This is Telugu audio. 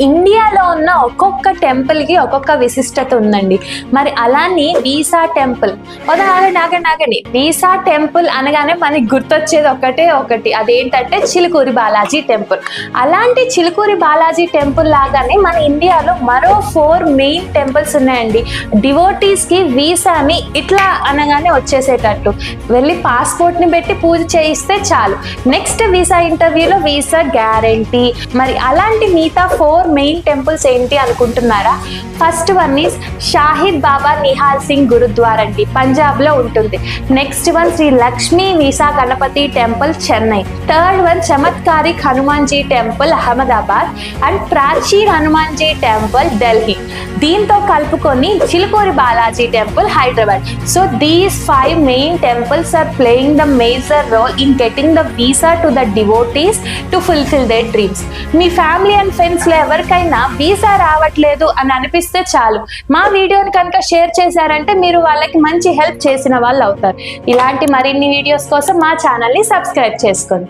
ఇండియాలో ఉన్న ఒక్కొక్క టెంపుల్కి ఒక్కొక్క విశిష్టత ఉందండి. మరి అలానే వీసా టెంపుల్ ఉదాహరణ ఆగండి ఆగండి వీసా టెంపుల్ అనగానే మనకి గుర్తొచ్చేది ఒకటే ఒకటి. అదేంటంటే చిలుకూరి బాలాజీ టెంపుల్ అలాంటి చిలుకూరి బాలాజీ టెంపుల్ లాగానే మన ఇండియాలో మరో ఫోర్ మెయిన్ టెంపుల్స్ ఉన్నాయండి. డివోటీస్కి వీసాని ఇట్లా అనగానే వచ్చేసేటట్టు. వెళ్ళి పాస్పోర్ట్ని పెట్టి పూజ చేయిస్తే చాలు. నెక్స్ట్ వీసా ఇంటర్వ్యూలో వీసా గ్యారంటీ మరి అలాంటి మిగతా ఫోర్ మెయిన్ టెంపుల్స్ ఏంటి అనుకుంటున్నారా? First one is Shahid Baba Nihal Singh Gurdwara అండి. పంజాబ్లో ఉంటుంది. Next one Shri Lakshmi visa Ganapati temple Chennai. Third one Chamatkarik Hanumanji temple Ahmedabad. And Prachin Hanumanji temple Delhi. దీంతో కలుపుకొని Chilukuri Balaji temple Hyderabad. So these five main temples are playing the major role in getting the visa to the devotees to fulfil their dreams me family and ఫ్రెండ్స్లో ఎవరికైనా వీసా రావట్లేదు అని అనిపిస్తే చాలు. మా వీడియోని కనుక షేర్ చేశారంటే మీరు వాళ్ళకి మంచి హెల్ప్ చేసిన వాళ్ళు అవుతారు. ఇలాంటి మరిన్ని వీడియోస్ కోసం మా ఛానల్ని సబ్స్క్రైబ్ చేసుకోండి.